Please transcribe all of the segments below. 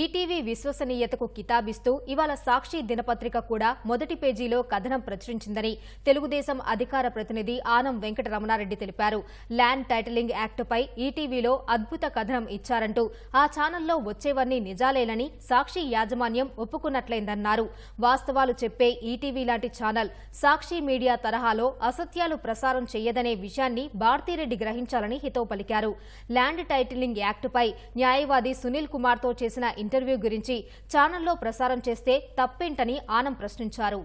ETV విశ్వసనీయతకు కితాబిస్తూ ఇవాళ సాక్షి దినపత్రిక కూడా మొదటి పేజీలో కథనం ప్రచురించిందని తెలుగుదేశం అధికార ప్రతినిధి ఆనం వెంకటరమణారెడ్డి తెలిపారు. ల్యాండ్ టైటిలింగ్ యాక్టుపై ఈటీవీలో అద్భుత కథనం ఇచ్చారంటూ ఆ ఛానల్లో వచ్చేవన్నీ నిజాలేనని సాక్షి యాజమాన్యం ఒప్పుకున్నట్లయిందన్నారు వాస్తవాలు చెప్పే ఈటీవీ లాంటి ఛానల్ సాక్షి మీడియా తరహాలో అసత్యాలు ప్రసారం చేయదనే విషయాన్ని భారతీరెడ్డి గ్రహించాలని హితవు పలికారు. ల్యాండ్ టైటిలింగ్ యాక్టుపై న్యాయవాది సునీల్ కుమార్తో చేసిన ఇంటర్వ్యూ గురించి ఛానల్లో ప్రసారం చేస్తే తప్పేంటని ఆనం ప్రశ్నించారు.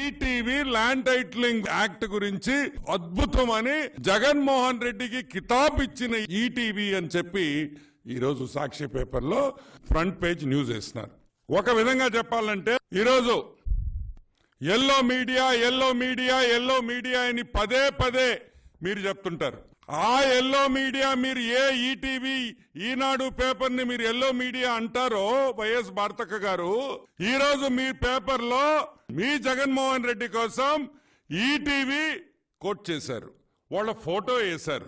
ఈటీవీ ల్యాండ్ టైటిలింగ్ యాక్ట్ గురించి అద్భుతమని జగన్మోహన్ రెడ్డికి కితాబ్ ఇచ్చిన ఈటీవీ అని చెప్పి ఈరోజు సాక్షి పేపర్లో ఫ్రంట్ పేజ్ న్యూస్ వేస్తున్నారు. ఒక విధంగా చెప్పాలంటే ఈరోజు yellow media yellow media yellow media అని పదే పదే మీరు చెప్తుంటారు. ఆ ఎల్లో మీడియా మీరు ఏ ఈటీవీ ఈనాడు పేపర్ని మీరు ఎల్లో మీడియా అంటారో వైఎస్ భారతక్క గారు ఈ రోజు మీ పేపర్లో మీ జగన్మోహన్ రెడ్డి కోసం ఈటీవీ కోట్ చేశారు. వాళ్ళ ఫోటో వేశారు.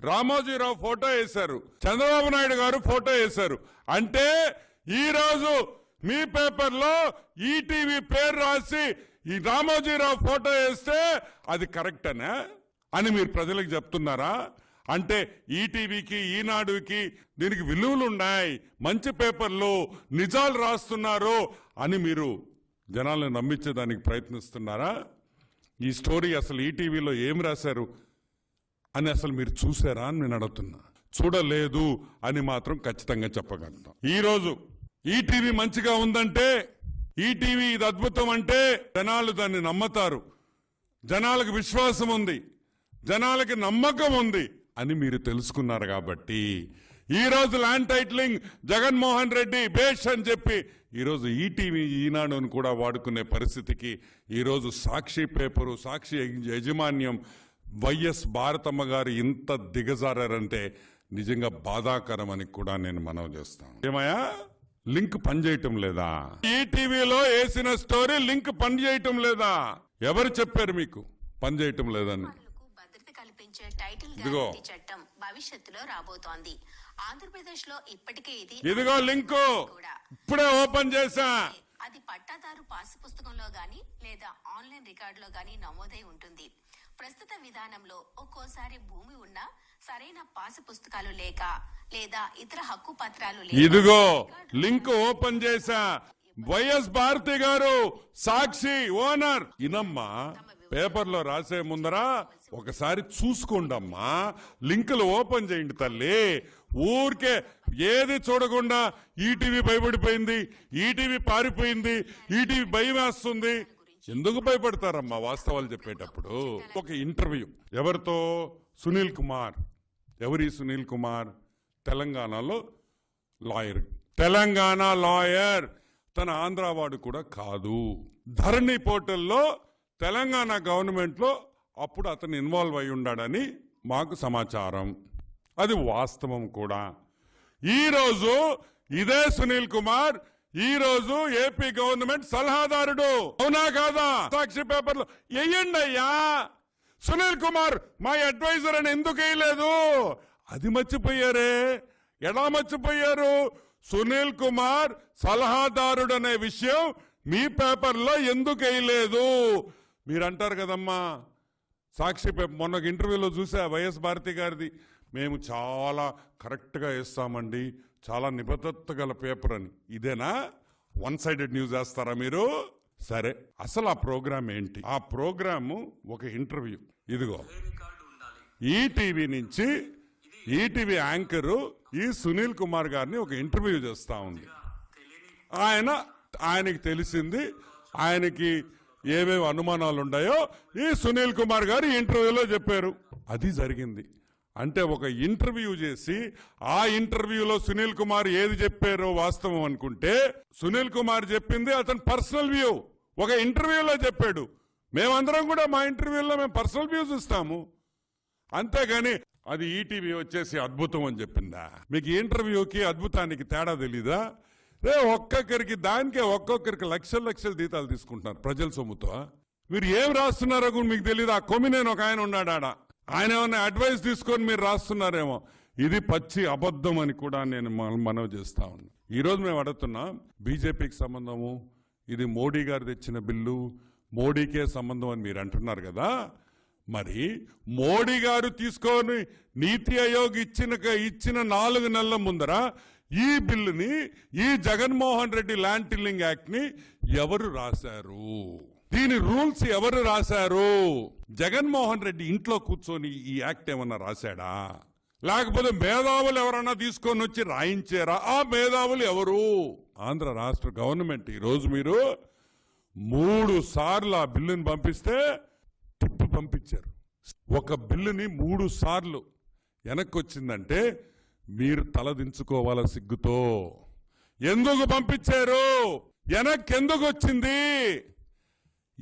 రామోజీరావు ఫోటో వేశారు. చంద్రబాబు నాయుడు గారు ఫోటో వేశారు. అంటే ఈ రోజు మీ పేపర్లో ఈటీవీ పేరు రాసి ఈ రామోజీరావు ఫోటో వేస్తే అది కరెక్టనా? అని మీరు ప్రజలకు చెప్తున్నారా? అంటే ఈటీవీకి ఈనాడుకి దీనికి విలువలు ఉన్నాయి మంచి పేపర్లు నిజాలు రాస్తున్నారు అని మీరు జనాలను నమ్మించేదానికి ప్రయత్నిస్తున్నారా? ఈ స్టోరీ అసలు ఈటీవీలో ఏం రాశారు అని అసలు మీరు చూసారా అని నేను అడుగుతున్నా. చూడలేదు అని మాత్రం ఖచ్చితంగా చెప్పగలుగుతాం. ఈరోజు ఈటీవీ మంచిగా ఉందంటే ఈటీవీ ఇది అద్భుతం అంటే జనాలు దాన్ని నమ్మతారు. జనాలకు విశ్వాసం ఉంది. జనాలకి నమ్మకం ఉంది అని మీరు తెలుసుకున్నారు కాబట్టి ఈ రోజు ల్యాండ్ టైటిలింగ్ జగన్మోహన్ రెడ్డి బేష్ అని చెప్పి ఈరోజు ఈటీవీ ఈనాడును కూడా వాడుకునే పరిస్థితికి ఈరోజు సాక్షి పేపరు సాక్షి యజమాన్యం వైఎస్ భారతమ్మ గారు ఇంత దిగజారంటే నిజంగా బాధాకరం అని కూడా నేను మనవి చేస్తాను. ఏమయ్యా? లింక్ పనిచేయటం లేదా? ఈటీవీలో వేసిన స్టోరీ లింక్ పనిచేయటం లేదా? ఎవరు చెప్పారు మీకు? పనిచేయటం లేదని. కల్పించే టైటిల్. గ్యారంటీ చట్టం భవిష్యత్తులో రాబోతోంది. ఆంధ్రప్రదేశ్లో ఇప్పటికే ఇది ఇదిగో లింకు. ఇప్పుడే ఓపెన్ చేశా. అది పట్టాదారు పాసు పుస్తకంలో గాని లేదా ఆన్లైన్ రికార్డులో గాని నమోదై ఉంటుంది. ప్రస్తుత విధానంలో ఒక్కోసారి భూమి ఉన్నా సరైన పాసు పుస్తకాలు లేక లేదా ఇతర హక్కు పత్రాలు ఇదిగో లింక్ ఓపెన్ చేశా. వైఎస్ భారతి గారు సాక్షి ఓనర్. ఇనమ్మా. పేపర్లో రాసే ముందర ఒకసారి చూసుకోండమ్మా. లింకులు ఓపెన్ చేయండి తల్లి. ఊరికే ఏది చూడకుండా ఈటీవీ భయపడిపోయింది ఈటీవీ పారిపోయింది ఈటీవీ భయం వేస్తుంది ఎందుకు భయపడతారమ్మా వాస్తవాలు చెప్పేటప్పుడు? ఒక ఇంటర్వ్యూ. ఎవరితో? సునీల్ కుమార్. ఎవరి సునీల్ కుమార్? తెలంగాణలో లాయర్. తెలంగాణ లాయర్. తన ఆంధ్రావాడు కూడా కాదు. ధరణి పోర్టల్లో తెలంగాణ గవర్నమెంట్లో అప్పుడు అతను ఇన్వాల్వ్ అయి ఉన్నాడని మాకు సమాచారం. అది వాస్తవం కూడా. ఈరోజు ఇదే సునీల్ కుమార్ ఈరోజు ఏపీ గవర్నమెంట్ సలహాదారుడు. అవునా కాదా? సాక్షి పేపర్లో వేయండి అయ్యా. సునీల్ కుమార్ మా అడ్వైజర్ అని ఎందుకు వేయలేదు అది మర్చిపోయారే? ఎలా మర్చిపోయారు? సునీల్ కుమార్ సలహాదారుడు అనే విషయం మీ పేపర్లో ఎందుకు వేయలేదు మీరు అంటారు కదమ్మా. సాక్షి మొన్న ఇంటర్వ్యూలో చూసా వైఎస్ భారతి గారిది. మేము చాలా కరెక్ట్గా వేస్తామండి. చాలా నిబద్ధత గల పేపర్ అని. ఇదేనా? వన్ సైడెడ్ న్యూస్ వేస్తారా మీరు? సరే. అసలు ఆ ప్రోగ్రామ్ ఏంటి? ఆ ప్రోగ్రాము ఒక ఇంటర్వ్యూ. ఇదిగో. ఈటీవీ నుంచి ఈటీవీ యాంకరు ఈ సునీల్ కుమార్ గారిని ఒక ఇంటర్వ్యూ చేస్తా ఉంది. ఆయన ఆయనకి తెలిసింది ఆయనకి ఏమేమి అనుమానాలు ఉన్నాయో ఈ సునీల్ కుమార్ గారు ఇంటర్వ్యూలో చెప్పారు. అది జరిగింది. అంటే ఒక ఇంటర్వ్యూ చేసి ఆ ఇంటర్వ్యూలో సునీల్ కుమార్ ఏది చెప్పారో వాస్తవం అనుకుంటే సునీల్ కుమార్ చెప్పింది అతని పర్సనల్ వ్యూ. ఒక ఇంటర్వ్యూలో చెప్పాడు. మేమందరం కూడా మా ఇంటర్వ్యూలో మేము పర్సనల్ వ్యూస్ ఇస్తాము అంతేగాని అది ఈటీవీ వచ్చేసి అద్భుతం అని చెప్పిందా? మీకు ఇంటర్వ్యూకి అద్భుతానికి తేడా తెలీదా? రే ఒక్కొక్కరికి దానికే ఒక్కొక్కరికి లక్షల లక్షల జీతాలు తీసుకుంటున్నారు ప్రజల సొమ్ముతో. మీరు ఏం రాస్తున్నారో కూడా మీకు తెలియదు ఆ కొమ్మినేని ఒక ఆయన ఉన్నాడు ఆడ. ఆయన ఏమైనా అడ్వైస్ తీసుకొని మీరు రాస్తున్నారేమో. ఇది పచ్చి అబద్ధం అని కూడా నేను మ- మనవి చేస్తా ఉన్నా. ఈరోజు మేము అడుగుతున్నాం బీజేపీకి సంబంధము ఇది మోడీ గారు తెచ్చిన బిల్లు మోడీకే సంబంధం అని మీరు అంటున్నారు కదా. మరి మోడీ గారు తీసుకొని నీతి ఆయోగ్ ఇచ్చిన ఇచ్చిన నాలుగు నెలల ముందర ఈ బిల్లుని ఈ జగన్మోహన్ రెడ్డి ల్యాండ్ టిల్లింగ్ యాక్ట్ని ఎవరు రాశారు? దీని రూల్స్ ఎవరు రాశారు? జగన్మోహన్ రెడ్డి ఇంట్లో కూర్చొని ఈ యాక్ట్ ఏమన్నా రాశాడా? లేకపోతే మేధావులు ఎవరన్నా తీసుకొని వచ్చి రాయించారా? ఆ మేధావులు ఎవరు? ఆంధ్ర రాష్ట్ర గవర్నమెంట్. ఈ రోజు మీరు మూడు సార్లు ఆ బిల్లుని పంపిస్తే తిప్పి పంపించారు. ఒక బిల్లుని మూడు సార్లు వెనక్కి వచ్చిందంటే మీరు తలదించుకోవాల సిగ్గుతో. ఎందుకు పంపించారు? వెనక్కి ఎందుకు వచ్చింది?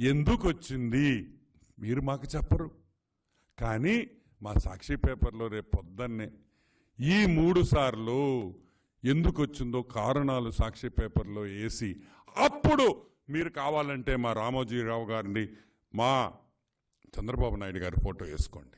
ఎందుకు వచ్చింది? మీరు మాకు చెప్పరు. కానీ మా సాక్షి పేపర్లో రేపు పొద్దున్నే ఈ మూడు సార్లు ఎందుకు వచ్చిందో కారణాలు సాక్షి పేపర్లో వేసి అప్పుడు మీరు కావాలంటే మా రామోజీరావు గారిని మా చంద్రబాబు నాయుడు గారి ఫోటో వేసుకోండి.